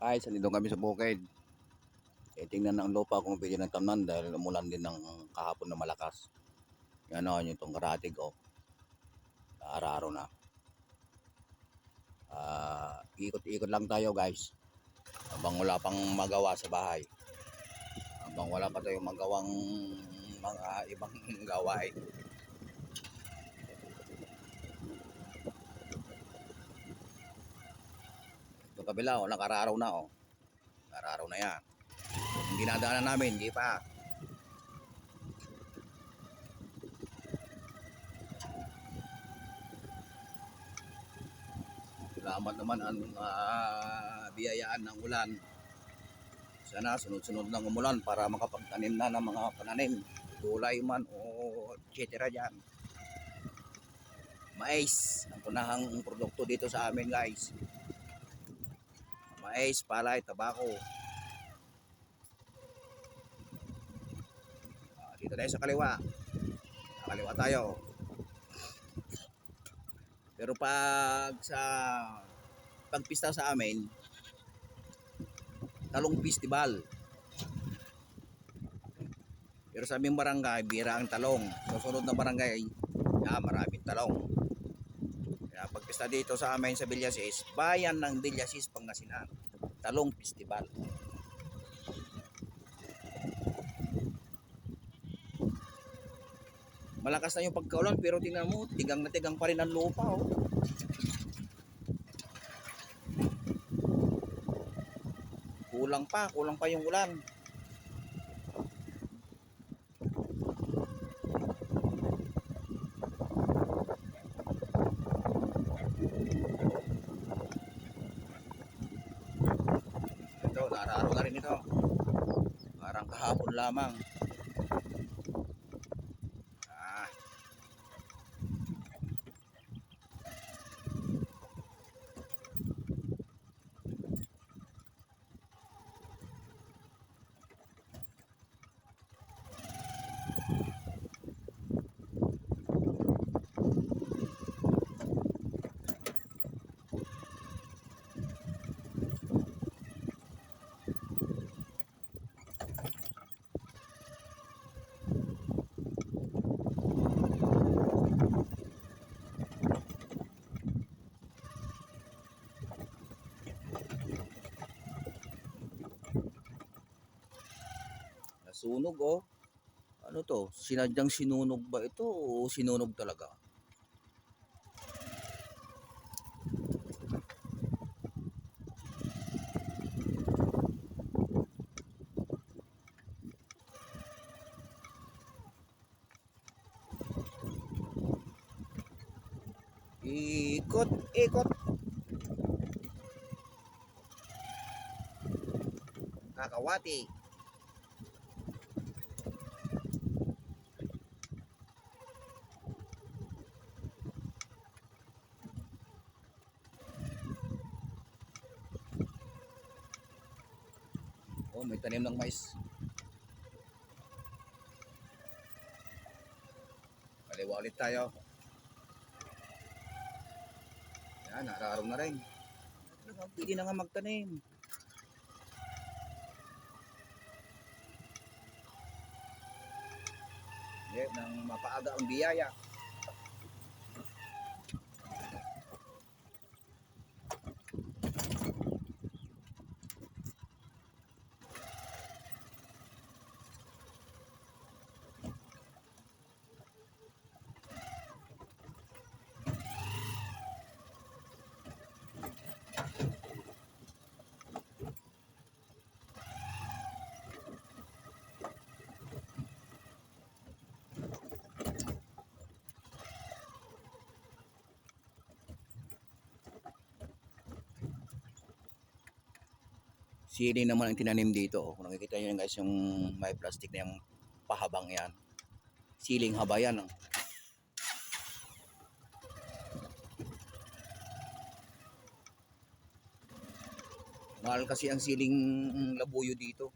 Guys, nandito kami sa bukid. Eh, tingnan ng lupa kung pwede ng tamnan dahil umulan din ng kahapon na malakas. Yan o, yung itong karatig o. Araw-araw na. Ah, ikot-ikot lang tayo guys. Habang wala pang magawa sa bahay. Habang wala pa tayong magawang mga ibang gawain. Kabila, oh, nakararaw na, oh. Nakararaw na yan. Yung dinadaanan namin, hindi pa. Salamat naman ang ah, biyayaan ng ulan. Sana sunod-sunod lang umulan para makapagtanim na ng mga pananim. Gulay man o etc. dyan. Mais, ang punahang produkto dito sa amin guys mais, palay, tabako. Ah, dito tayo sa kaliwa. Sa kaliwa tayo. Pero pag sa pagpista sa amin, talong festival. Pero sa aming barangay, bira ang talong. Susunod na barangay, yeah, maraming talong. Kaya pagpista dito sa amin sa Villasis, bayan ng Villasis, Pangasinan. Talong Festival. Malakas na yung pagkaulan pero tingnan mo, tigang na tigang pa rin ang lupa. Oh. Kulang pa, kulang pa yung ulan. Ito, nararo na rin ito. Parang kahapon lamang. Nasunog oh. Ano to? Sinadyang sinunog ba ito o sinunog talaga? Ikot, ikot. Kakawati. Oh, may tanim ng mais. Kaliwa ulit tayo. Yan, araw na rin. Pwede na nga magtanim. Yeah, nang mapaaga ang biyaya. Sili naman ang tinanim dito. oh. Kung nakikita nyo guys, yung may plastic na yung pahabang yan. Siling haba yan. Oh. Mahal kasi ang siling labuyo dito.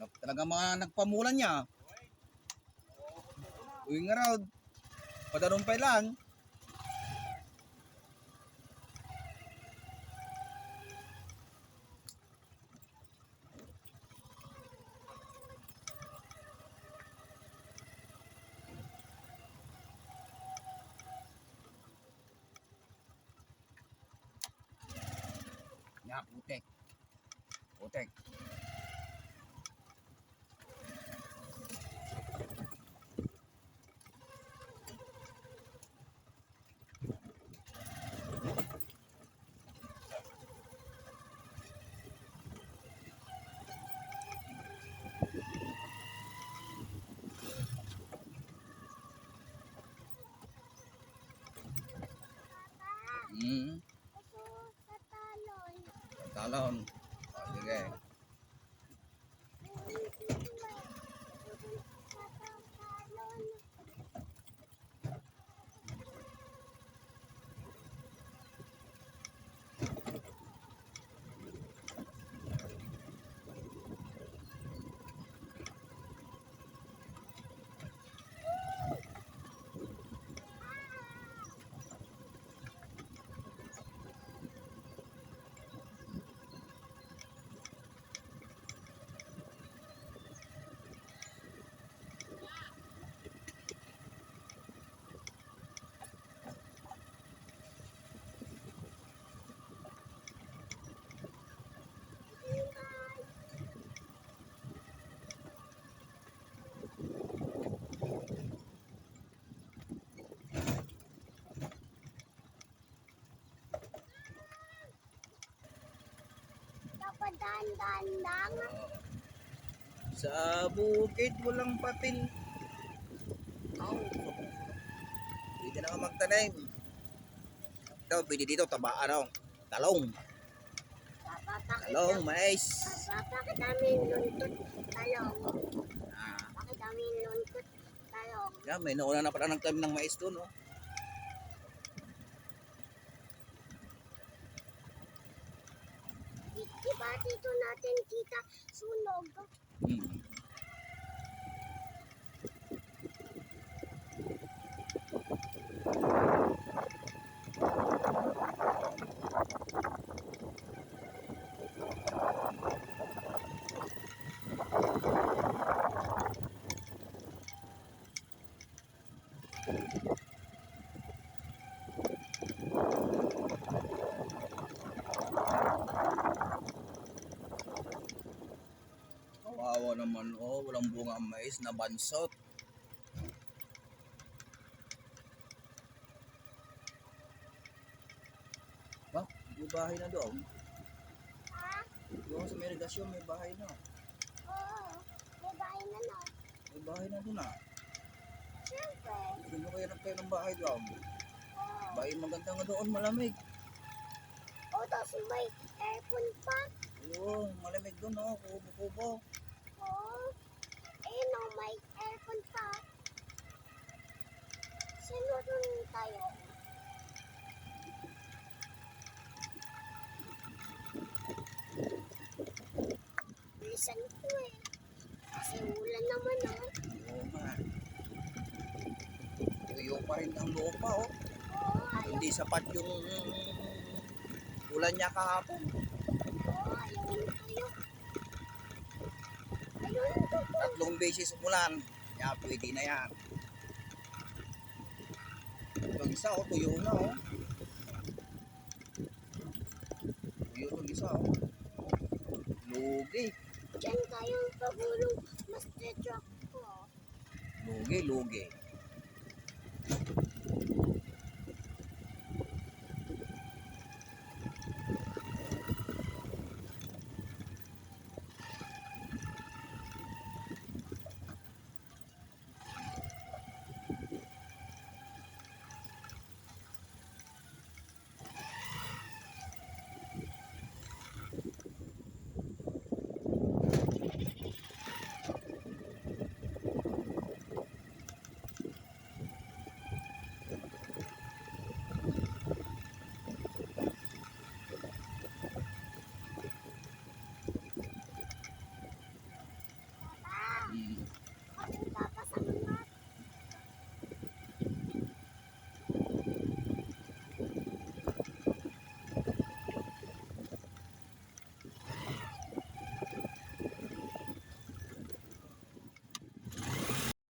Talaga mga nagpamulan niya. Nga raw. Padarumpay lang. Ya, putek. Putek. 了 Dahan-dahan lang. Sa bukid, walang patin. Aw. Pwede na ka magtanim. Ito, pwede dito, taba, ano, talong. Talong, mais. Bakit kami luntot talong? Ah, Bakit kami luntot talong? yan, may nauna na pala ng tanim ng mais doon, oh. Dito natin kita sunog? Hmm. Kawawa naman, oh, walang mais na bansot. Ba, may bahay na doon. Ha? Doon sa may regasyon, may bahay na. Oo. May bahay na na. May bahay na doon ah. Siyempre. Hindi mo kaya nagtayo ng bahay doon. Oo. Bahay maganda nga doon, malamig. O, tapos may aircon pa. Oo, malamig doon oh, kubo-kubo. Oo. May aircon pa. Sino dun tayo? Bilisan ko eh. Kasi ulan naman oh. Oo nga. Tuyo pa rin ang lupa oh. Oo, ayaw, Hindi sapat yung ulan niya kahapon. oo, ayaw yung tuyo. Ayun, tuto. Tatlong beses umulan. Kaya pwede na yan. Yung isa oh, tuyo na oh. Tuyo yung isa oh. Lugi. Diyan tayo pagulong master truck ko. Lugi, lugi.